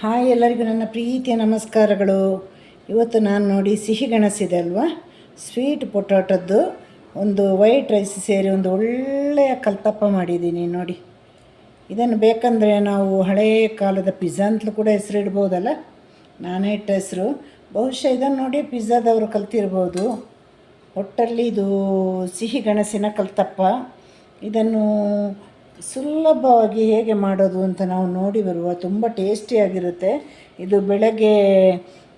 Hi ಎಲ್ಲರಿಗೂ ನನ್ನ ಪ್ರೀತಿಯ ನಮಸ್ಕಾರಗಳು. ಇವತ್ತು ನಾನು ನೋಡಿ ಸಿಹಿ ಗೆಣಸಿದೆ ಅಲ್ವಾ? ಸ್ವೀಟ್ ಪೊಟಾಟದ್ದು. ಒಂದು ವೈಟ್ ರೈಸ್ ಸೇರಿ ಒಂದು ಒಳ್ಳೆಯ ಕಲ್ತಪ್ಪ ಮಾಡಿದ್ದೀನಿ ನೋಡಿ. ಇದನ್ನು ಬೇಕಂದರೆ ನಾವು ಹಳೆಯ ಕಾಲದ ಪಿಜ್ಜಾ ಅಂತಲೂ ಕೂಡ ಹೆಸರು ಇಡ್ಬೋದಲ್ಲ ನಾನೇ ಇಟ್ಟ ಹೆಸರು. ಬಹುಶಃ ಇದನ್ನು ನೋಡಿ ಪಿಜ್ಜಾದವರು ಕಲ್ತಿರ್ಬೋದು. ಒಟ್ಟಲ್ಲಿ ಇದು ಸಿಹಿ ಗೆಣಸಿನ ಕಲ್ತಪ್ಪ. ಇದನ್ನು ಸುಲಭವಾಗಿ ಹೇಗೆ ಮಾಡೋದು ಅಂತ ನಾವು ನೋಡಿ ಬರುವ ತುಂಬ ಟೇಸ್ಟಿಯಾಗಿರುತ್ತೆ. ಇದು ಬೆಳಗ್ಗೆ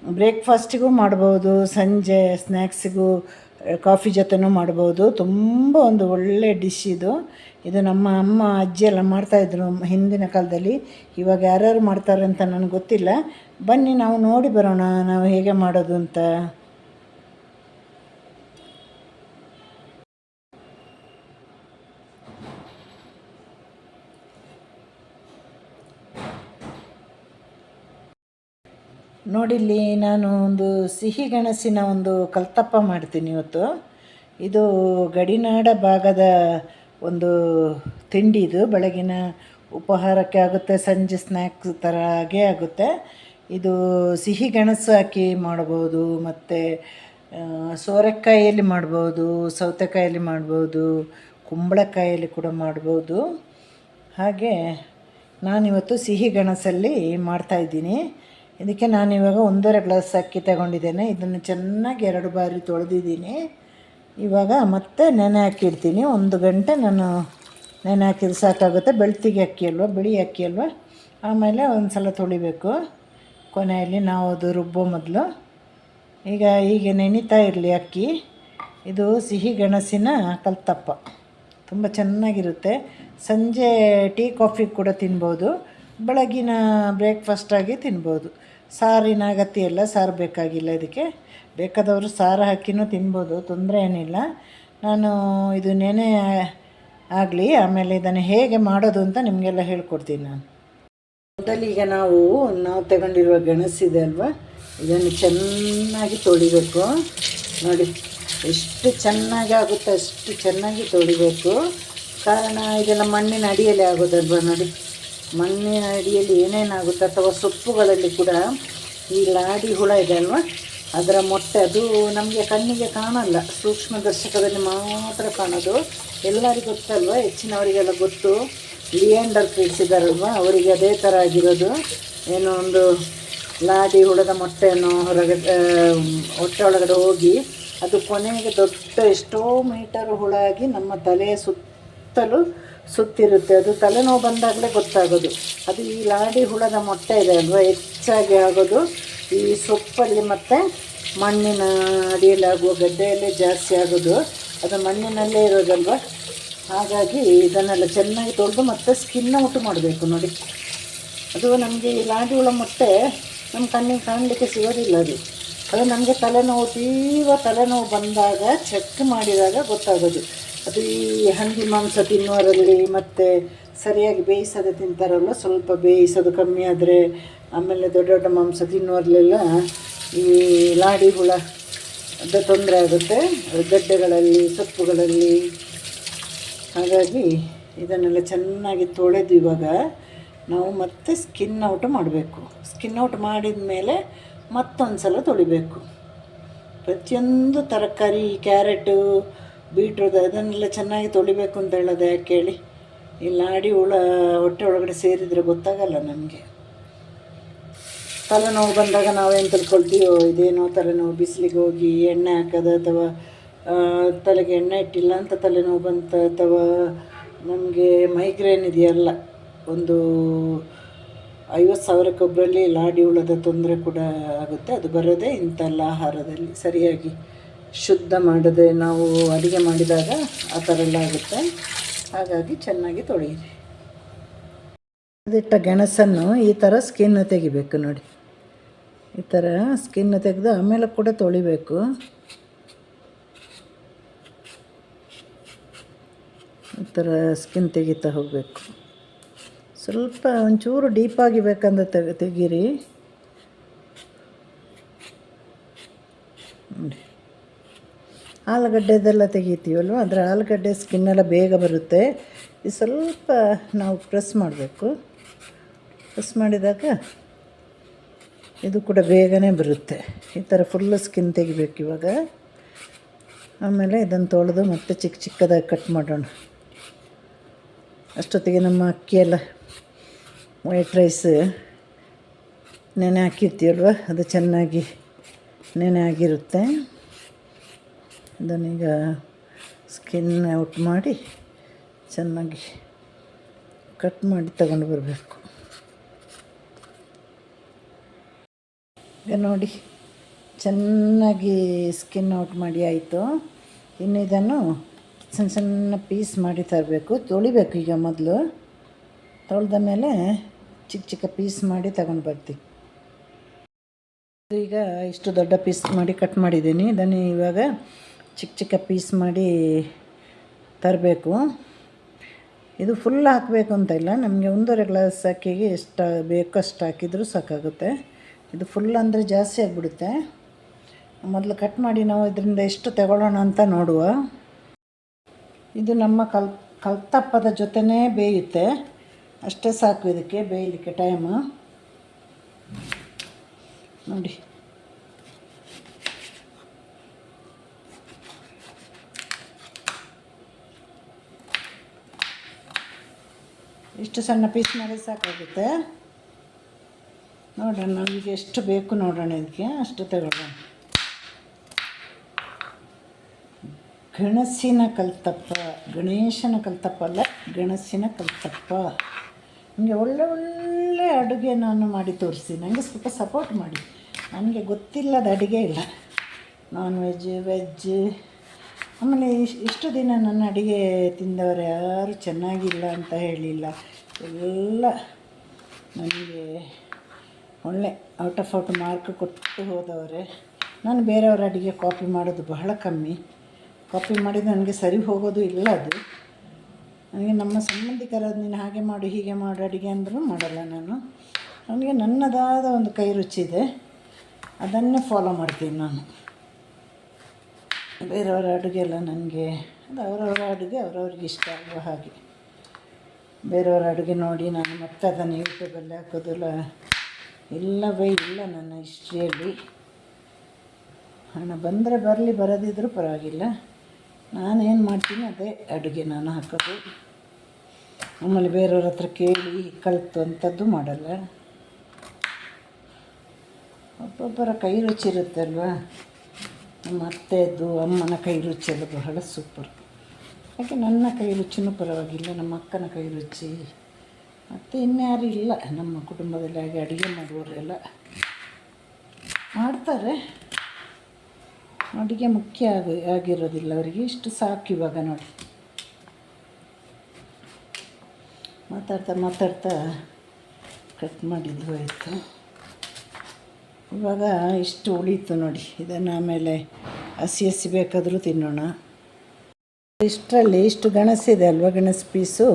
ಬ್ರೇಕ್ಫಾಸ್ಟಿಗೂ ಮಾಡ್ಬೋದು, ಸಂಜೆ ಸ್ನ್ಯಾಕ್ಸಿಗೂ ಕಾಫಿ ಜೊತೆನೂ ಮಾಡ್ಬೋದು. ತುಂಬ ಒಂದು ಒಳ್ಳೆ ಡಿಶ್ ಇದು. ಇದು ನಮ್ಮ ಅಮ್ಮ, ಅಜ್ಜಿ ಎಲ್ಲ ಮಾಡ್ತಾಯಿದ್ರು ಹಿಂದಿನ ಕಾಲದಲ್ಲಿ. ಇವಾಗ ಯಾರ್ಯಾರು ಮಾಡ್ತಾರೆ ಅಂತ ನನಗೆ ಗೊತ್ತಿಲ್ಲ. ಬನ್ನಿ ನಾವು ನೋಡಿ ಬರೋಣ, ನಾವು ಹೇಗೆ ಮಾಡೋದು ಅಂತ. ನೋಡಿಲ್ಲಿ ನಾನು ಒಂದು ಸಿಹಿ ಗೆಣಸಿನ ಒಂದು ಕಲ್ತಪ್ಪ ಮಾಡ್ತೀನಿ ಇವತ್ತು. ಇದು ಗಡಿನಾಡ ಭಾಗದ ಒಂದು ತಿಂಡಿ ಇದು. ಬೆಳಗಿನ ಉಪಹಾರಕ್ಕೆ ಆಗುತ್ತೆ, ಸಂಜೆ ಸ್ನ್ಯಾಕ್ಸ್ ಥರ ಹಾಗೆ ಆಗುತ್ತೆ. ಇದು ಸಿಹಿ ಗೆಣಸು ಹಾಕಿ ಮಾಡ್ಬೋದು, ಮತ್ತು ಸೋರೆಕಾಯಿಯಲ್ಲಿ ಮಾಡ್ಬೋದು, ಸೌತೆಕಾಯಲ್ಲಿ ಮಾಡ್ಬೋದು, ಕುಂಬಳಕಾಯಲ್ಲಿ ಕೂಡ ಮಾಡ್ಬೋದು. ಹಾಗೆ ನಾನಿವತ್ತು ಸಿಹಿ ಗೆಣಸಲ್ಲಿ ಮಾಡ್ತಾಯಿದ್ದೀನಿ ಇದಕ್ಕೆ ನಾನು ಇವಾಗ ಒಂದೂವರೆ ಗ್ಲಾಸ್ ಅಕ್ಕಿ ತಗೊಂಡಿದ್ದೇನೆ. ಇದನ್ನು ಚೆನ್ನಾಗಿ ಎರಡು ಬಾರಿ ತೊಳೆದಿದ್ದೀನಿ. ಇವಾಗ ಮತ್ತೆ ನೆನೆ ಹಾಕಿಡ್ತೀನಿ. ಒಂದು ಗಂಟೆ ನಾನು ನೆನೆ ಹಾಕಿದ್ರೆ ಸಾಕಾಗುತ್ತೆ. ಬೆಳ್ತಿಗೆ ಅಕ್ಕಿ ಅಲ್ವಾ, ಬಿಳಿ ಅಕ್ಕಿ ಅಲ್ವಾ? ಆಮೇಲೆ ಒಂದು ಸಲ ತೊಳಿಬೇಕು. ಕೊನೆಯಲ್ಲಿ ನಾವು ಅದು ರುಬ್ಬೋ ಮೊದಲು. ಈಗ ಹೀಗೆ ನೆನೀತಾ ಇರಲಿ ಅಕ್ಕಿ. ಇದು ಸಿಹಿ ಗೆಣಸಿನ ಕಲ್ತಪ್ಪ. ತುಂಬ ಚೆನ್ನಾಗಿರುತ್ತೆ. ಸಂಜೆ ಟೀ ಕಾಫಿ ಕೂಡ ತಿನ್ಬೋದು. ಬೆಳಗಿನ ಬ್ರೇಕ್ಫಾಸ್ಟಾಗಿ ತಿನ್ಬೋದು. ಸಾರಿನ ಅಗತ್ಯ ಸಾರು ಬೇಕಾಗಿಲ್ಲ ಇದಕ್ಕೆ. ಬೇಕಾದವರು ಸಾರು ಹಾಕಿನೂ ತಿನ್ಬೋದು, ತೊಂದರೆ ಏನಿಲ್ಲ. ನಾನು ಇದು ನೆನೆ ಆಗಲಿ, ಆಮೇಲೆ ಇದನ್ನು ಹೇಗೆ ಮಾಡೋದು ಅಂತ ನಿಮಗೆಲ್ಲ ಹೇಳ್ಕೊಡ್ತೀನಿ ನಾನು. ಮೊದಲಿಗೆ ನಾವು ನಾವು ತಗೊಂಡಿರುವ ಗೆಣಸಿದೆ ಅಲ್ವಾ? ಇದನ್ನು ಚೆನ್ನಾಗಿ ತೊಳಿಬೇಕು. ನೋಡಿ, ಎಷ್ಟು ಚೆನ್ನಾಗಿ ಆಗುತ್ತೆ, ಅಷ್ಟು ಚೆನ್ನಾಗಿ ತೊಳಿಬೇಕು. ಕಾರಣ, ಇದೆಲ್ಲ ಮಣ್ಣಿನ ಅಡಿಯಲ್ಲಿ ಆಗೋದಲ್ವ ನೋಡಿ. ಮಣ್ಣಿನ ಅಡಿಯಲ್ಲಿ ಏನೇನಾಗುತ್ತೆ ಅಥವಾ ಸೊಪ್ಪುಗಳಲ್ಲಿ ಕೂಡ ಈ ಲಾಡಿ ಹುಳ ಇದೆ ಅಲ್ವಾ? ಅದರ ಮೊಟ್ಟೆ, ಅದು ನಮಗೆ ಕಣ್ಣಿಗೆ ಕಾಣಲ್ಲ. ಸೂಕ್ಷ್ಮ ದರ್ಶಕದಲ್ಲಿ ಮಾತ್ರ ಕಾಣೋದು. ಎಲ್ಲರಿಗೂ ಗೊತ್ತಲ್ವ? ಹೆಚ್ಚಿನವರಿಗೆಲ್ಲ ಗೊತ್ತು. ಲಿಯಾಂಡರ್ ಫೀಡ್ಸ್ ಅವರಿಗೆ ಅದೇ ಥರ ಆಗಿರೋದು. ಏನೋ ಒಂದು ಲಾಡಿ ಹುಳದ ಮೊಟ್ಟೆಯನ್ನು ಹೊರಗೆ ಹೊಟ್ಟೆ ಒಳಗಡೆ ಹೋಗಿ ಅದು ಕೊನೆಗೆ ದೊಡ್ಡ ಎಷ್ಟೋ ಮೀಟರ್ ಹುಳ ಆಗಿ ನಮ್ಮ ತಲೆಯ ಸುತ್ತಲೂ ಸುತ್ತಿರುತ್ತೆ. ಅದು ತಲೆನೋವು ಬಂದಾಗಲೇ ಗೊತ್ತಾಗೋದು. ಅದು ಈ ಲಾಡಿ ಹುಳದ ಮೊಟ್ಟೆ ಇದೆ ಅಲ್ವಾ? ಹೆಚ್ಚಾಗಿ ಆಗೋದು ಈ ಸೊಪ್ಪಲ್ಲಿ ಮತ್ತು ಮಣ್ಣಿನ ಅಡಿಯಲ್ಲಿ ಆಗುವ ಗದ್ದೆಯಲ್ಲೇ ಜಾಸ್ತಿ ಆಗೋದು. ಅದು ಮಣ್ಣಿನಲ್ಲೇ ಇರೋದಲ್ವ? ಹಾಗಾಗಿ ಇದನ್ನೆಲ್ಲ ಚೆನ್ನಾಗಿ ತೊಳೆದು ಮತ್ತು ಸ್ಕಿನ್ನ ಉಂಟು ಮಾಡಬೇಕು ನೋಡಿ. ಅದು ನಮಗೆ ಈ ಲಾಡಿ ಹುಳ ಮೊಟ್ಟೆ ನಮ್ಮ ಕಣ್ಣಿಗೆ ಕಾಣಲಿಕ್ಕೆ ಸಿಗೋದಿಲ್ಲ ಅದು. ಅದು ನಮಗೆ ತಲೆನೋವು, ತೀವ್ರ ತಲೆನೋವು ಬಂದಾಗ ಚೆಕ್ ಮಾಡಿದಾಗ ಗೊತ್ತಾಗೋದು. ಅದು ಈ ಹಂದಿ ಮಾಂಸ ತಿನ್ನುವರಲ್ಲಿ ಮತ್ತು ಸರಿಯಾಗಿ ಬೇಯಿಸೋದು ತಿಂತಾರಲ್ಲ, ಸ್ವಲ್ಪ ಬೇಯಿಸೋದು ಕಮ್ಮಿ ಆದರೆ ಆಮೇಲೆ ದೊಡ್ಡ ದೊಡ್ಡ ಮಾಂಸ ತಿನ್ನುವರಲ್ಲೆಲ್ಲ ಈ ಲಾಡಿ ಹುಳ ಅದ ತೊಂದರೆ ಆಗುತ್ತೆ. ಗಡ್ಡೆಗಳಲ್ಲಿ, ಸೊಪ್ಪುಗಳಲ್ಲಿ. ಹಾಗಾಗಿ ಇದನ್ನೆಲ್ಲ ಚೆನ್ನಾಗಿ ತೊಳೆದು ಇವಾಗ ನಾವು ಮತ್ತೆ ಸ್ಕಿನ್ ಔಟ್ ಮಾಡಬೇಕು. ಸ್ಕಿನ್ ಔಟ್ ಮಾಡಿದ ಮೇಲೆ ಮತ್ತೊಂದು ಸಲ ತೊಳಿಬೇಕು. ಪ್ರತಿಯೊಂದು ತರಕಾರಿ, ಕ್ಯಾರೆಟು ಬೀಟ್ರೋದು ಅದನ್ನೆಲ್ಲ ಚೆನ್ನಾಗಿ ತೊಳಿಬೇಕು ಅಂತ ಹೇಳೋದು ಯಾಕೆ ಹೇಳಿ ಈ ಲಾಡಿ ಹುಳ, ಹೊಟ್ಟೆ ಒಳಗಡೆ ಸೇರಿದರೆ ಗೊತ್ತಾಗಲ್ಲ ನಮಗೆ ತಲೆನೋವು ಬಂದಾಗ ನಾವೇನು ತಿಳ್ಕೊಳ್ತೀವೋ? ಇದೇನೋ ತಲೆನೋವು, ಬಿಸಿಲಿಗೆ ಹೋಗಿ ಎಣ್ಣೆ ಹಾಕೋದು ಅಥವಾ ತಲೆಗೆ ಎಣ್ಣೆ ಇಟ್ಟಿಲ್ಲ ಅಂತ ತಲೆನೋವು ಬಂತ ಅಥವಾ ನಮಗೆ ಮೈಗ್ರೇನ್ ಇದೆಯಲ್ಲ, ಒಂದು ಐವತ್ತು ಸಾವಿರಕ್ಕೊಬ್ಬರಲ್ಲಿ ಲಾಡಿ ಹುಳದ ತೊಂದರೆ ಕೂಡ ಆಗುತ್ತೆ. ಅದು ಬರೋದೇ ಇಂಥಲ್ಲ ಆಹಾರದಲ್ಲಿ. ಸರಿಯಾಗಿ ಶುದ್ಧ ಮಾಡದೆ ನಾವು ಅಡುಗೆ ಮಾಡಿದಾಗ ಆ ಥರ ಎಲ್ಲ ಆಗುತ್ತೆ. ಹಾಗಾಗಿ ಚೆನ್ನಾಗಿ ತೊಳೆಯಿರಿ. ಅದಿಟ್ಟ ಗೆಣಸನ್ನು ಈ ಥರ ಸ್ಕಿನ್ ತೆಗಿಬೇಕು ನೋಡಿ. ಈ ಥರ ಸ್ಕಿನ್ ತೆಗೆದು ಆಮೇಲೆ ಕೂಡ ತೊಳಿಬೇಕು. ಈ ಥರ ಸ್ಕಿನ್ ತೆಗಿತಾ ಹೋಗಬೇಕು. ಸ್ವಲ್ಪ ಒಂಚೂರು ಡೀಪಾಗಿ ಬೇಕಂದ್ರೆ ತೆಗೆ, ತೆಗೀರಿ. ನೋಡಿ. ಆಲೂಗಡ್ಡೆದೆಲ್ಲ ತೆಗಿತೀವಲ್ವ? ಅದರ ಆಲೂಗಡ್ಡೆ ಸ್ಕಿನ್ನೆಲ್ಲ ಬೇಗ ಬರುತ್ತೆ. ಇದು ಸ್ವಲ್ಪ ನಾವು ಪ್ರೆಸ್ ಮಾಡಬೇಕು. ಪ್ರೆಸ್ ಮಾಡಿದಾಗ ಇದು ಕೂಡ ಬೇಗನೆ ಬರುತ್ತೆ. ಈ ಥರ ಫುಲ್ಲು ಸ್ಕಿನ್ ತೆಗಿಬೇಕು ಇವಾಗ. ಆಮೇಲೆ ಇದನ್ನು ತೊಳೆದು ಮತ್ತೆ ಚಿಕ್ಕ ಚಿಕ್ಕದಾಗಿ ಕಟ್ ಮಾಡೋಣ. ಅಷ್ಟೊತ್ತಿಗೆ ನಮ್ಮ ಅಕ್ಕಿಯೆಲ್ಲ ವೈಟ್ ರೈಸ್ ನೆನೆ ಹಾಕಿರ್ತೀವಲ್ವ? ಅದು ಚೆನ್ನಾಗಿ ನೆನೆ ಆಗಿರುತ್ತೆ. ಅದನ್ನೀಗ ಸ್ಕಿನ್ ಔಟ್ ಮಾಡಿ ಚೆನ್ನಾಗಿ ಕಟ್ ಮಾಡಿ ತಗೊಂಡು ಬರಬೇಕು. ಈಗ ನೋಡಿ, ಚೆನ್ನಾಗಿ ಸ್ಕಿನ್ ಔಟ್ ಮಾಡಿ ಆಯಿತು. ಇನ್ನು ಇದನ್ನು ಸಣ್ಣ ಸಣ್ಣ ಪೀಸ್ ಮಾಡಿ ತರಬೇಕು. ತೊಳಿಬೇಕು ಈಗ ಮೊದಲು. ತೊಳೆದ ಮೇಲೆ ಚಿಕ್ಕ ಚಿಕ್ಕ ಪೀಸ್ ಮಾಡಿ ತಗೊಂಡು ಬರ್ತೀವಿ ಈಗ ಇಷ್ಟು ದೊಡ್ಡ ಪೀಸ್ ಮಾಡಿ ಕಟ್ ಮಾಡಿದ್ದೀನಿ. ಇದನ್ನು ಇವಾಗ ಚಿಕ್ಕ ಚಿಕ್ಕ ಪೀಸ್ ಮಾಡಿ ತರಬೇಕು. ಇದು ಫುಲ್ ಹಾಕಬೇಕು ಅಂತ ಇಲ್ಲ. ನಮಗೆ ಒಂದೂವರೆ ಗ್ಲಾಸ್ ಅಕ್ಕಿಗೆ ಎಷ್ಟು ಬೇಕೋ ಅಷ್ಟು ಹಾಕಿದರೂ ಸಾಕಾಗುತ್ತೆ. ಇದು ಫುಲ್ ಅಂದರೆ ಜಾಸ್ತಿ ಆಗಿಬಿಡುತ್ತೆ. ಮೊದಲು ಕಟ್ ಮಾಡಿ ನಾವು ಇದರಿಂದ ಎಷ್ಟು ತಗೊಳ್ಳೋಣ ಅಂತ ನೋಡುವ. ಇದು ನಮ್ಮ ಕಲ್, ಕಲ್ತಪ್ಪದ ಜೊತೆನೇ ಬೇಯುತ್ತೆ. ಅಷ್ಟೇ ಸಾಕು ಇದಕ್ಕೆ, ಬೇಯಲಿಕ್ಕೆ ಟೈಮು ನೋಡಿ. ಇಷ್ಟು ಸಣ್ಣ ಪೀಸ್ ಮಾಡಿ ಸಾಕಾಗುತ್ತೆ. ನೋಡೋಣ ನಮಗೆ ಎಷ್ಟು ಬೇಕು ನೋಡೋಣ ಇದಕ್ಕೆ. ಅಷ್ಟು ತಗೊಳ್ಳೋಣ ಗಣಸಿನ ಕಲ್ತಪ್ಪ. ಗಣೇಶನ ಕಲ್ತಪ್ಪ ಅಲ್ಲ, ಗಣಸಿನ ಕಲ್ತಪ್ಪ. ನನಗೆ ಒಳ್ಳೆ ಒಳ್ಳೆ ಅಡುಗೆ ನಾನು ಮಾಡಿ ತೋರಿಸಿ ನನಗೆ ಸ್ವಲ್ಪ ಸಪೋರ್ಟ್ ಮಾಡಿ. ನನಗೆ ಗೊತ್ತಿಲ್ಲದ ಅಡುಗೆ ಇಲ್ಲ. ನಾನ್ ವೆಜ್ ವೆಜ್ ಆಮೇಲೆ ಇಷ್ಟು ದಿನ ನನ್ನ ಅಡುಗೆ ತಿಂದವರು ಯಾರು ಚೆನ್ನಾಗಿಲ್ಲ ಅಂತ ಹೇಳಿಲ್ಲ. ಎಲ್ಲ ನನಗೆ ಒಳ್ಳೆ ಔಟ್ ಆಫ್ ಔಟ್ ಮಾರ್ಕ್ ಕೊಟ್ಟು ಹೋದವರೇ. ನಾನು ಬೇರೆಯವರ ಅಡುಗೆ ಕಾಪಿ ಮಾಡೋದು ಬಹಳ ಕಮ್ಮಿ. ಕಾಪಿ ಮಾಡಿದ್ದು ನನಗೆ ಸರಿ ಹೋಗೋದು ಇಲ್ಲ ಅದು. ನನಗೆ ನಮ್ಮ ಸಂಬಂಧಿಕರಾದ ನೀನು ಹಾಗೆ ಮಾಡು, ಹೀಗೆ ಮಾಡು, ಅಡುಗೆ ಅಂದರೂ ಮಾಡಲ್ಲ ನಾನು. ನನಗೆ ನನ್ನದಾದ ಒಂದು ಕೈ ರುಚಿ ಇದೆ ಅದನ್ನೇ ಫಾಲೋ ಮಾಡ್ತೀನಿ ನಾನು. ಬೇರೆಯವರ ಅಡುಗೆ ಎಲ್ಲ ನನಗೆ, ಅದು ಅವರವರ ಅಡುಗೆ, ಅವರವ್ರಿಗೆ ಇಷ್ಟ ಆಗುವ ಹಾಗೆ. ಬೇರೆಯವರ ಅಡುಗೆ ನೋಡಿ ನಾನು ಮತ್ತೆ ಅದನ್ನು ಯೂಟ್ಯೂಬಲ್ಲಿ ಹಾಕೋದಿಲ್ಲ ಬೈ ಇಲ್ಲ ನನ್ನ ಹಿಸ್ಟ್ರಿಯಲ್ಲಿ. ಹಣ ಬಂದರೆ ಬರಲಿ ಬರದಿದ್ದರೂ ಪರವಾಗಿಲ್ಲ. ನಾನೇನು ಮಾಡ್ತೀನಿ, ಅದೇ ಅಡುಗೆ ನಾನು ಹಾಕೋದು. ಆಮೇಲೆ ಬೇರೆಯವ್ರ ಹತ್ರ ಕೇಳಿ, ಕಲಿತು ಅಂಥದ್ದು ಮಾಡಲ್ಲ. ಒಬ್ಬೊಬ್ಬರ ಕೈ ರುಚಿ ಇರುತ್ತೆ ಅತ್ತೆಯದ್ದು ಅಮ್ಮನ ಕೈ ರುಚಿ ಎಲ್ಲ ಬಹಳ ಸೂಪರ್ ಯಾಕೆ ನನ್ನ ಕೈ ರುಚಿನೂ ಪರವಾಗಿಲ್ಲ, ನಮ್ಮ ಅಕ್ಕನ ಕೈ ರುಚಿ. ಮತ್ತು ಇನ್ಯಾರು ಇಲ್ಲ, ನಮ್ಮ ಕುಟುಂಬದಲ್ಲಿ ಹಾಗೆ ಅಡುಗೆ ಮಾಡುವವರೆಲ್ಲ ಮಾಡ್ತಾರೆ. ಅಡುಗೆ ಮುಖ್ಯ ಆಗಿ, ಆಗಿರೋದಿಲ್ಲ ಅವರಿಗೆ, ಇಷ್ಟು ಸಾಕು ಇವಾಗ ನೋಡಿ. ಮಾತಾಡ್ತಾ ಮಾತಾಡ್ತಾ ಕಟ್ ಮಾಡಿದ್ದು ಆಯಿತು. ಇವಾಗ ಇಷ್ಟು ಉಳೀತು ನೋಡಿ. ಇದನ್ನು ಆಮೇಲೆ ಹಸಿ ಹಸಿ ಬೇಕಾದರೂ ತಿನ್ನೋಣ. ಇಷ್ಟರಲ್ಲಿ ಇಷ್ಟು ಗಣಸಿದೆ ಅಲ್ವಾ, ಗೆಣಸು ಪೀಸು?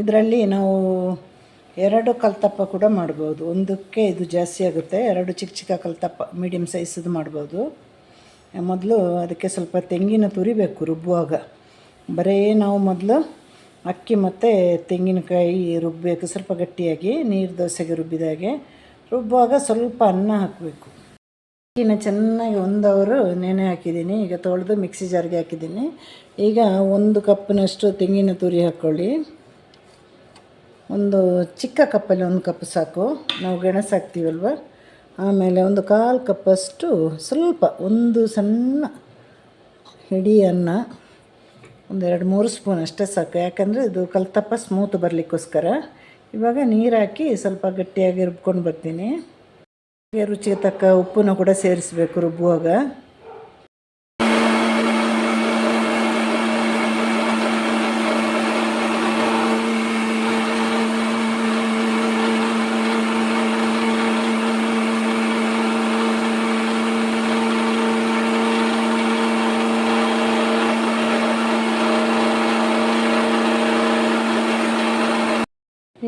ಇದರಲ್ಲಿ ನಾವು ಎರಡು ಕಲ್ತಪ್ಪ ಕೂಡ ಮಾಡ್ಬೋದು. ಒಂದಕ್ಕೆ ಇದು ಜಾಸ್ತಿ ಆಗುತ್ತೆ, ಎರಡು ಚಿಕ್ಕ ಚಿಕ್ಕ ಕಲ್ತಪ್ಪ ಮೀಡಿಯಮ್ ಸೈಜದು ಮಾಡ್ಬೋದು. ಮೊದಲು ಅದಕ್ಕೆ ಸ್ವಲ್ಪ ತೆಂಗಿನ ತುರಿಬೇಕು ರುಬ್ಬುವಾಗ. ಬರೀ ನಾವು ಮೊದಲು ಅಕ್ಕಿ ಮತ್ತು ತೆಂಗಿನಕಾಯಿ ರುಬ್ಬಬೇಕು ಸ್ವಲ್ಪ ಗಟ್ಟಿಯಾಗಿ, ನೀರು ದೋಸೆಗೆ ರುಬ್ಬಿದಾಗೆ ರುಬ್ಬುವಾಗ ಸ್ವಲ್ಪ ಅನ್ನ ಹಾಕಬೇಕು. ಅಕ್ಕಿನ ಚೆನ್ನಾಗಿ ಒಂದು ಅವರು ನೆನೆ ಹಾಕಿದ್ದೀನಿ. ಈಗ ತೊಳೆದು ಮಿಕ್ಸಿ ಜಾರ್ಗೆ ಹಾಕಿದ್ದೀನಿ. ಈಗ ಒಂದು ಕಪ್ಪಿನಷ್ಟು ತೆಂಗಿನ ತುರಿ ಹಾಕ್ಕೊಳ್ಳಿ ಒಂದು ಚಿಕ್ಕ ಕಪ್ಪಲ್ಲಿ ಒಂದು ಕಪ್ ಸಾಕು. ನಾವು ಗೆಣಸು ಹಾಕ್ತೀವಲ್ವ ಆಮೇಲೆ ಒಂದು ಕಾಲು ಕಪ್ಪಷ್ಟು ಸ್ವಲ್ಪ ಒಂದು ಸಣ್ಣ ಹಿಡಿ ಅನ್ನ, ಒಂದೆರಡು ಮೂರು ಸ್ಪೂನ್ ಅಷ್ಟೇ ಸಾಕು. ಯಾಕಂದರೆ ಇದು ಕಲ್ತಪ್ಪ ಸ್ಮೂತ್ ಬರಲಿಕ್ಕೋಸ್ಕರ. ಇವಾಗ ನೀರು ಹಾಕಿ ಸ್ವಲ್ಪ ಗಟ್ಟಿಯಾಗಿ ರುಬ್ಕೊಂಡು ಬರ್ತೀನಿ. ರುಚಿಗೆ ತಕ್ಕ ಉಪ್ಪನ್ನು ಕೂಡ ಸೇರಿಸಬೇಕು ರುಬ್ಬುವಾಗ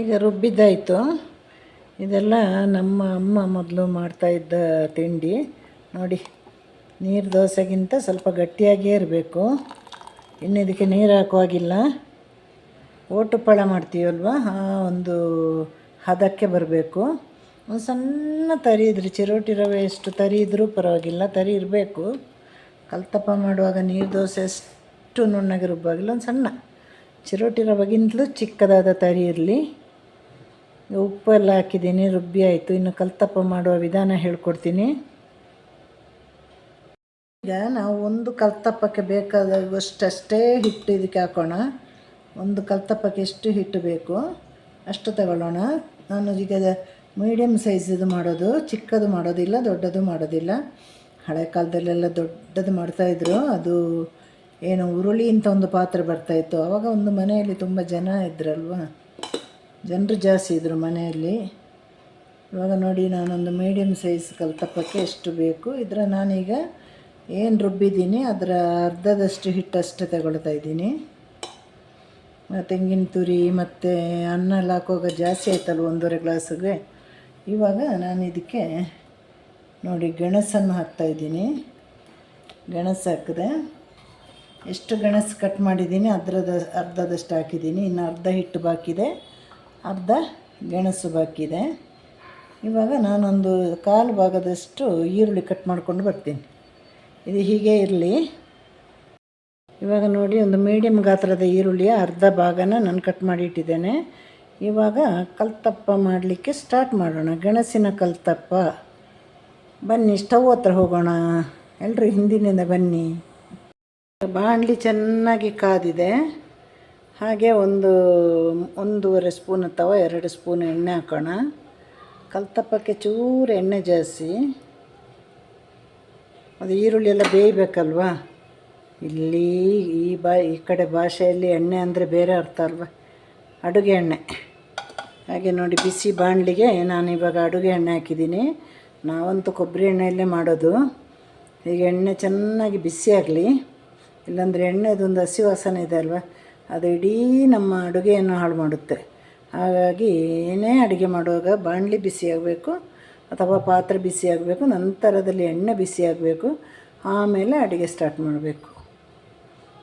ಈಗ ರುಬ್ಬಿದ್ದಾಯಿತು. ಇದೆಲ್ಲ ನಮ್ಮ ಅಮ್ಮ ಮೊದಲು ಮಾಡ್ತಾಯಿದ್ದ ತಿಂಡಿ. ನೋಡಿ, ನೀರು ದೋಸೆಗಿಂತ ಸ್ವಲ್ಪ ಗಟ್ಟಿಯಾಗಿಯೇ ಇರಬೇಕು. ಇನ್ನು ಇದಕ್ಕೆ ನೀರು ಹಾಕುವಾಗಿಲ್ಲ. ಓಟುಪಳ ಮಾಡ್ತೀವಲ್ವ? ಆ ಒಂದು ಹದಕ್ಕೆ ಬರಬೇಕು. ಒಂದು ಸಣ್ಣ ತರಿ ಇದ್ರೆ, ಚಿರೋಟಿ ರವೆ ಎಷ್ಟು ತರಿ ಇದ್ದರೂ ಪರವಾಗಿಲ್ಲ, ತರಿ ಇರಬೇಕು. ಕಲ್ತಪ್ಪ ಮಾಡುವಾಗ ನೀರು ದೋಸೆ ಎಷ್ಟು ನುಣ್ಣಗೆ ರುಬ್ಬಾಗಿಲ್ಲ ಒಂದು ಸಣ್ಣ. ಚಿರೋಟಿ ರವೆಗಿಂತಲೂ ಚಿಕ್ಕದಾದ ತರಿ ಇರಲಿ. ಉಪ್ಪು ಎಲ್ಲ ಹಾಕಿದ್ದೀನಿ, ರುಬ್ಬಿ ಆಯಿತು. ಇನ್ನು ಕಲ್ತಪ್ಪ ಮಾಡುವ ವಿಧಾನ ಹೇಳ್ಕೊಡ್ತೀನಿ. ಈಗ ನಾವು ಒಂದು ಕಲ್ತಪ್ಪಕ್ಕೆ ಬೇಕಾದಷ್ಟೇ ಹಿಟ್ಟು ಇದಕ್ಕೆ ಹಾಕೋಣ. ಒಂದು ಕಲ್ತಪ್ಪಕ್ಕೆ ಎಷ್ಟು ಹಿಟ್ಟು ಬೇಕು ಅಷ್ಟು ತಗೊಳ್ಳೋಣ. ನಾನು ಈಗ ಮೀಡಿಯಮ್ ಸೈಜದು ಮಾಡೋದು, ಚಿಕ್ಕದು ಮಾಡೋದಿಲ್ಲ ದೊಡ್ಡದು ಮಾಡೋದಿಲ್ಲ. ಹಳೆ ಕಾಲದಲ್ಲೆಲ್ಲ ದೊಡ್ಡದು ಮಾಡ್ತಾಯಿದ್ರು ಅದು ಏನು ಉರುಳಿ ಅಂತ ಒಂದು ಪಾತ್ರೆ ಬರ್ತಾಯಿತ್ತು ಆವಾಗ ಒಂದು ಮನೆಯಲ್ಲಿ ತುಂಬ ಜನ ಇದ್ರಲ್ವ? ಜನರು ಜಾಸ್ತಿ ಇದ್ದರು ಮನೆಯಲ್ಲಿ. ಇವಾಗ ನೋಡಿ ನಾನೊಂದು ಮೀಡಿಯಮ್ ಸೈಜ್ ಕಲ್ತಪ್ಪಕ್ಕೆ ಎಷ್ಟು ಬೇಕು. ಇದರ ನಾನೀಗ ಏನು ರುಬ್ಬಿದ್ದೀನಿ, ಅದರ ಅರ್ಧದಷ್ಟು ಹಿಟ್ಟಷ್ಟು ತಗೊಳ್ತಾ ಇದ್ದೀನಿ. ತೆಂಗಿನ ತುರಿ, ಮತ್ತು ಅನ್ನ ಎಲ್ಲ ಹಾಕುವಾಗ ಜಾಸ್ತಿ ಆಯ್ತಲ್ಲ ಒಂದೂವರೆ ಗ್ಲಾಸಿಗೆ. ಇವಾಗ ನಾನು ಇದಕ್ಕೆ ನೋಡಿ ಗೆಣಸನ್ನು ಹಾಕ್ತಾಯಿದ್ದೀನಿ ಗೆಣಸು ಹಾಕಿದೆ. ಎಷ್ಟು ಗೆಣಸು ಕಟ್ ಮಾಡಿದ್ದೀನಿ, ಅದರದ ಅರ್ಧದಷ್ಟು ಹಾಕಿದ್ದೀನಿ. ಇನ್ನು ಅರ್ಧ ಹಿಟ್ಟು ಬಾಕಿದೆ ಅರ್ಧ ಗೆಣಸು ಬಾಕಿದೆ ಇವಾಗ ನಾನೊಂದು ಕಾಲು ಭಾಗದಷ್ಟು ಈರುಳ್ಳಿ ಕಟ್ ಮಾಡಿಕೊಂಡು ಬರ್ತೀನಿ. ಇದು ಹೀಗೆ ಇರಲಿ. ಇವಾಗ ನೋಡಿ, ಒಂದು ಮೀಡಿಯಮ್ ಗಾತ್ರದ ಈರುಳ್ಳಿಯ ಅರ್ಧ ಭಾಗನ ನಾನು ಕಟ್ ಮಾಡಿ ಇಟ್ಟಿದ್ದೇನೆ. ಇವಾಗ ಕಲ್ತಪ್ಪ ಮಾಡಲಿಕ್ಕೆ ಸ್ಟಾರ್ಟ್ ಮಾಡೋಣ. ಗೆಣಸಿನ ಕಲ್ತಪ್ಪ. ಬನ್ನಿ ಸ್ಟವ್ ಹತ್ರ ಹೋಗೋಣ. ಎಲ್ಲರೂ ಹಿಂದಿನಿಂದ ಬನ್ನಿ. ಬಾಣಲಿ ಚೆನ್ನಾಗಿ ಕಾದಿದೆ. ಹಾಗೆ ಒಂದು, ಒಂದೂವರೆ ಸ್ಪೂನ್ ಅಥವಾ ಎರಡು ಸ್ಪೂನ್ ಎಣ್ಣೆ ಹಾಕೋಣ. ಕಲ್ತಪ್ಪಕ್ಕೆ ಚೂರು ಎಣ್ಣೆ ಜಾಸ್ತಿ. ಅದು ಈರುಳ್ಳಿ ಎಲ್ಲ ಬೇಯಬೇಕಲ್ವಾ? ಇಲ್ಲಿ ಈ ಬಾ, ಈ ಕಡೆ ಭಾಷೆಯಲ್ಲಿ ಎಣ್ಣೆ ಅಂದರೆ ಬೇರೆ ಅರ್ಥ ಅಲ್ವ? ಅಡುಗೆ ಎಣ್ಣೆ. ಹಾಗೆ ನೋಡಿ, ಬಿಸಿ ಬಾಣಲಿಗೆ ನಾನು ಇವಾಗ ಅಡುಗೆ ಎಣ್ಣೆ ಹಾಕಿದ್ದೀನಿ. ನಾವಂತೂ ಕೊಬ್ಬರಿ ಎಣ್ಣೆಯಲ್ಲೇ ಮಾಡೋದು. ಈಗ ಎಣ್ಣೆ ಚೆನ್ನಾಗಿ ಬಿಸಿ ಆಗಲಿ, ಇಲ್ಲಾಂದರೆ ಎಣ್ಣೆದೊಂದು ಹಸಿ ವಾಸನೆ ಇದೆ ಅಲ್ವಾ? ಅದು ಇಡೀ ನಮ್ಮ ಅಡುಗೆಯನ್ನು ಹಾಳು ಮಾಡುತ್ತೆ. ಹಾಗಾಗಿ ಏನೇ ಅಡುಗೆ ಮಾಡುವಾಗ ಬಾಣಲಿ ಬಿಸಿಯಾಗಬೇಕು ಅಥವಾ ಪಾತ್ರೆ ಬಿಸಿ ಆಗಬೇಕು, ನಂತರದಲ್ಲಿ ಎಣ್ಣೆ ಬಿಸಿಯಾಗಬೇಕು ಆಮೇಲೆ ಅಡುಗೆ ಸ್ಟಾರ್ಟ್ ಮಾಡಬೇಕು.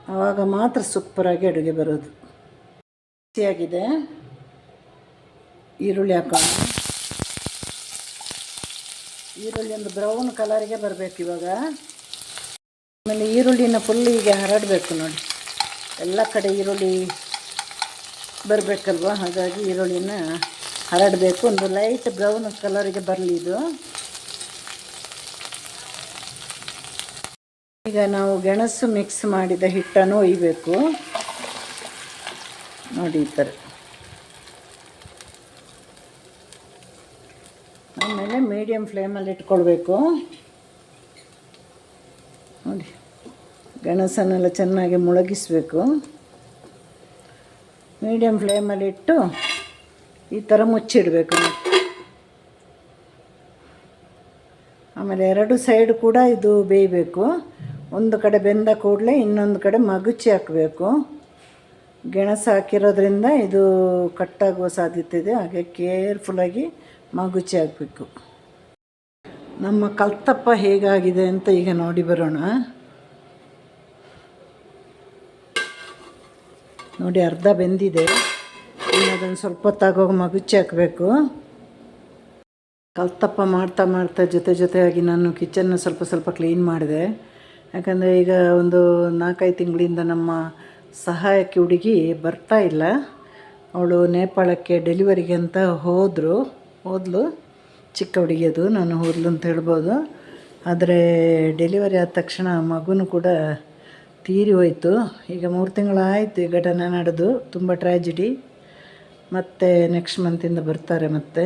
ಆವಾಗ ಮಾತ್ರ ಸೂಪರಾಗಿ ಅಡುಗೆ ಬರೋದು. ಬಿಸಿಯಾಗಿದೆ. ಈರುಳ್ಳಿ ಹಾಕೋಣ. ಈರುಳ್ಳಿ ಒಂದು ಬ್ರೌನ್ ಕಲರಿಗೆ ಬರಬೇಕು ಇವಾಗ. ಆಮೇಲೆ ಈರುಳ್ಳಿನ ಫುಲ್ ಹೀಗೆ ಹರಡಬೇಕು ನೋಡಿ. ಎಲ್ಲ ಕಡೆ ಈರುಳ್ಳಿ ಬರಬೇಕಲ್ವ? ಹಾಗಾಗಿ ಈರುಳ್ಳಿನ ಹರಡಬೇಕು. ಒಂದು ಲೈಟ್ ಬ್ರೌನ್ ಕಲರಿಗೆ ಬರಲಿ ಇದು. ಈಗ ನಾವು ಗೆಣಸು ಮಿಕ್ಸ್ ಮಾಡಿದ ಹಿಟ್ಟನ್ನು ಒಯ್ಯಬೇಕು ನೋಡಿ ಈ ಥರ. ಆಮೇಲೆ ಮೀಡಿಯಮ್ ಫ್ಲೇಮಲ್ಲಿ ಇಟ್ಕೊಳ್ಬೇಕು ನೋಡಿ ಗೆಣಸನ್ನೆಲ್ಲ ಚೆನ್ನಾಗಿ ಮುಳುಗಿಸ್ಬೇಕು. ಮೀಡಿಯಮ್ ಫ್ಲೇಮಲ್ಲಿಟ್ಟು ಈ ಥರ ಮುಚ್ಚಿಡಬೇಕು. ಆಮೇಲೆ ಎರಡು ಸೈಡ್ ಕೂಡ ಇದು ಬೇಯಬೇಕು. ಒಂದು ಕಡೆ ಬೆಂದ ಕೂಡಲೇ ಇನ್ನೊಂದು ಕಡೆ ಮಗುಚಿ ಹಾಕಬೇಕು. ಗೆಣಸು ಹಾಕಿರೋದ್ರಿಂದ ಇದು ಕಟ್ಟಾಗುವ ಸಾಧ್ಯತೆ ಇದೆ. ಹಾಗೆ ಕೇರ್ಫುಲ್ಲಾಗಿ ಮಗುಚಿ ಹಾಕಬೇಕು. ನಮ್ಮ ಕಲ್ತಪ್ಪ ಹೇಗಾಗಿದೆ ಅಂತ ಈಗ ನೋಡಿ ಬರೋಣ. ನೋಡಿ ಅರ್ಧ ಬೆಂದಿದೆ. ಇನ್ನು ಅದನ್ನು ಸ್ವಲ್ಪ ಹೊತ್ತಾಗೋಗಿ ಮಗುಚಿ ಹಾಕಬೇಕು. ಕಲ್ತಪ್ಪ ಮಾಡ್ತಾ ಮಾಡ್ತಾ ಜೊತೆ ಜೊತೆಯಾಗಿ ನಾನು ಕಿಚನ್ನ ಸ್ವಲ್ಪ ಸ್ವಲ್ಪ ಕ್ಲೀನ್ ಮಾಡಿದೆ. ಯಾಕಂದರೆ ಈಗ ಒಂದು ನಾಲ್ಕೈದು ತಿಂಗಳಿಂದ ನಮ್ಮ ಸಹಾಯಕ್ಕೆ ಹುಡುಗಿ ಬರ್ತಾ ಇಲ್ಲ. ಅವಳು ನೇಪಾಳಕ್ಕೆ ಡೆಲಿವರಿಗೆ ಅಂತ ಹೋದರು. ಹೋದ್ಲು. ಚಿಕ್ಕ ಹುಡುಗಿಯದು ನಾನು ಹೋದ್ಲು ಅಂತ ಹೇಳ್ಬೋದು. ಆದರೆ ಡೆಲಿವರಿ ಆದ ತಕ್ಷಣ ಮಗುನೂ ಕೂಡ ತೀರಿ ಹೋಯಿತು. ಈಗ ಮೂರು ತಿಂಗಳಾಯಿತು ಈ ಘಟನೆ ನಡೆದು. ತುಂಬ ಟ್ರ್ಯಾಜಿಡಿ ಮತ್ತೆ ನೆಕ್ಸ್ಟ್ ಮಂತಿಂದ ಬರ್ತಾರೆ ಮತ್ತೆ.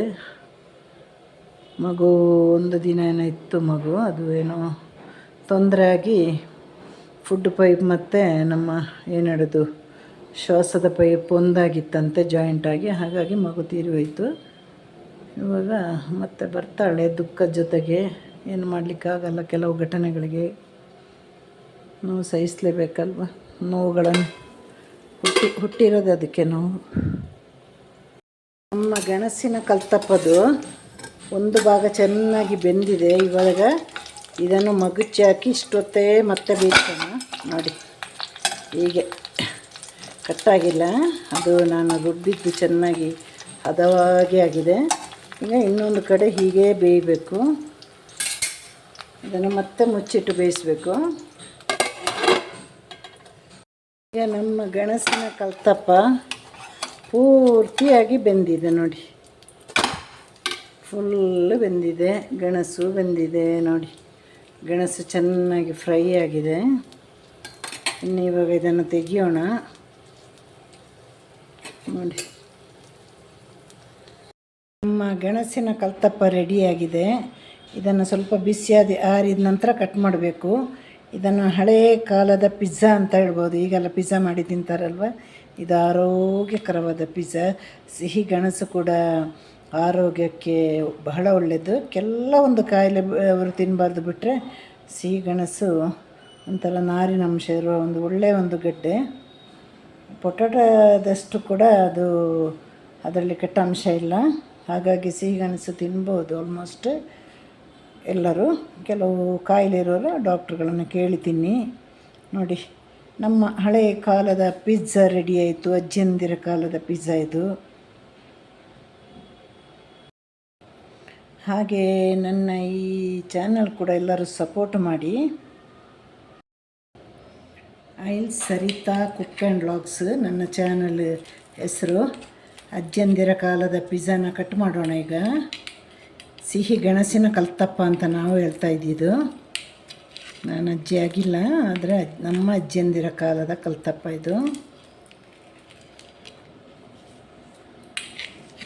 ಮಗು ಒಂದು ದಿನ ಏನೋ ಇತ್ತು ಮಗು? ಅದು ಏನೋ ತೊಂದರೆ ಆಗಿ ಫುಡ್ ಪೈಪ್ ಮತ್ತು ನಮ್ಮ ಏನು ಹೇಳೋದು ಶ್ವಾಸದ ಪೈಪ್ ಒಂದಾಗಿತ್ತಂತೆ ಜಾಯಿಂಟಾಗಿ ಹಾಗಾಗಿ ಮಗು ತೀರಿ ಹೋಯಿತು. ಇವಾಗ ಮತ್ತೆ ಬರ್ತಾಳೆ ದುಃಖದ ಜೊತೆಗೆ. ಏನು ಮಾಡಲಿಕ್ಕಾಗಲ್ಲ ಕೆಲವು ಘಟನೆಗಳಿಗೆ. ನೋವು ಸಹಿಸಲೇಬೇಕಲ್ವ? ನೋವುಗಳನ್ನು ಹುಟ್ಟಿ, ಹುಟ್ಟಿರೋದು ಅದಕ್ಕೆ ನೋವು. ನಮ್ಮ ಗೆಣಸಿನ ಕಲ್ತಪ್ಪದು ಒಂದು ಭಾಗ ಚೆನ್ನಾಗಿ ಬೆಂದಿದೆ. ಇವಾಗ ಇದನ್ನು ಮಗುಚಿ ಹಾಕಿ ಇಷ್ಟೊತ್ತೇ ಮತ್ತೆ ಬೇಯಿಸೋಣ ನೋಡಿ. ಹೀಗೆ. ಕಟ್ಟಾಗಿಲ್ಲ. ಅದು ನಾನು ರುಬ್ಬಿದ್ದು ಚೆನ್ನಾಗಿ ಹದವಾಗಿ ಆಗಿದೆ. ಈಗ ಇನ್ನೊಂದು ಕಡೆ ಹೀಗೆ ಬೇಯಬೇಕು. ಇದನ್ನು ಮತ್ತೆ ಮುಚ್ಚಿಟ್ಟು ಬೇಯಿಸಬೇಕು. ಈಗ ನಮ್ಮ ಗೆಣಸಿನ ಕಲ್ತಪ್ಪ ಪೂರ್ತಿಯಾಗಿ ಬೆಂದಿದೆ ನೋಡಿ. ಫುಲ್ಲು ಬೆಂದಿದೆ, ಗೆಣಸು ಬೆಂದಿದೆ ನೋಡಿ. ಗೆಣಸು ಚೆನ್ನಾಗಿ ಫ್ರೈ ಆಗಿದೆ. ಇನ್ನು ಇವಾಗ ಇದನ್ನು ತೆಗಿಯೋಣ. ನೋಡಿ. ನಮ್ಮ ಗೆಣಸಿನ ಕಲ್ತಪ್ಪ ರೆಡಿಯಾಗಿದೆ ಇದನ್ನು ಸ್ವಲ್ಪ ಬಿಸಿಯಾದ ಆರಿದ ನಂತರ ಕಟ್ ಮಾಡಬೇಕು. ಇದನ್ನು ಹಳೆಯ ಕಾಲದ ಪಿಜ್ಜಾ ಅಂತ ಹೇಳ್ಬೋದು. ಈಗೆಲ್ಲ ಪಿಜ್ಜಾ ಮಾಡಿ ತಿಂತಾರಲ್ವ? ಇದು ಆರೋಗ್ಯಕರವಾದ ಪಿಜ್ಜಾ. ಸಿಹಿ ಗೆಣಸು ಕೂಡ ಆರೋಗ್ಯಕ್ಕೆ ಬಹಳ ಒಳ್ಳೆಯದು ಕೆಲವೊಂದು ಕಾಯಿಲೆ ಬ- ಅವರು ತಿನ್ನಬಾರ್ದು ಬಿಟ್ಟರೆ ಸಿಹಿ ಗೆಣಸು ಒಂಥರ ನಾರಿನಂಶ ಇರುವ ಒಂದು ಒಳ್ಳೆಯ ಒಂದು ಗಡ್ಡೆ. ಪೊಟ್ಯಾಟೋದಷ್ಟು ಕೂಡ ಅದು ಅದರಲ್ಲಿ ಕೆಟ್ಟ ಅಂಶ ಇಲ್ಲ. ಹಾಗಾಗಿ ಸಿಹಿ ಗಣಸು ತಿನ್ಬೋದು ಆಲ್ಮೋಸ್ಟ್. ಎಲ್ಲರೂ ಕೆಲವು ಕಾಯಿಲೆ ಇರೋರು ಡಾಕ್ಟ್ರುಗಳನ್ನು ಕೇಳಿ ತಿನ್ನಿ ನೋಡಿ, ನಮ್ಮ ಹಳೆಯ ಕಾಲದ ಪಿಜ್ಜಾ ರೆಡಿ ಆಯಿತು. ಅಜ್ಜಂದಿರ ಕಾಲದ ಪಿಜ್ಜಾ ಇದು. ಹಾಗೆ ನನ್ನ ಈ ಚಾನಲ್ ಕೂಡ ಎಲ್ಲರೂ ಸಪೋರ್ಟ್ ಮಾಡಿ. I'll Saritha cook and logs ನನ್ನ ಚಾನಲ್ ಹೆಸರು. ಅಜ್ಜಂದಿರ ಕಾಲದ ಪಿಜ್ಜಾನ ಕಟ್ ಮಾಡೋಣ ಈಗ. ಸಿಹಿ ಗೆಣಸಿನ ಕಲ್ತಪ್ಪ ಅಂತ ನಾವು ಹೇಳ್ತಾ ಇದ್ದಿದ್ದು. ನಾನು ಅಜ್ಜಿ ಆಗಿಲ್ಲ, ಆದರೆ ನಮ್ಮ ಅಜ್ಜಿಯಂದಿರ ಕಾಲದ ಕಲ್ತಪ್ಪ ಇದು.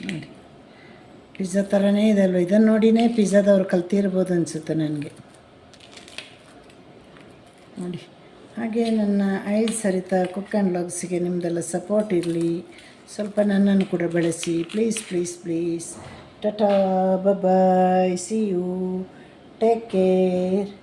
ನೋಡಿ, ಪಿಜ್ಜಾ ಥರನೇ ಇದಲ್ವ ಇದನ್ನು ನೋಡಿನೇ ಪಿಜ್ಜಾದವ್ರು ಕಲ್ತಿರ್ಬೋದು ಅನಿಸುತ್ತೆ ನನಗೆ. ನೋಡಿ, ಹಾಗೆ ನನ್ನ ಐದು ಸರಿತ ಕುಕ್ ಆ್ಯಂಡ್ ಲಾಗ್ಸಿಗೆ ನಿಮ್ಮದೆಲ್ಲ ಸಪೋರ್ಟ್ ಇರಲಿ. ಸ್ವಲ್ಪ ನನ್ನನ್ನು ಕೂಡ ಬೆಳೆಸಿ. Please please please. Ta ta bye bye, see you, take care.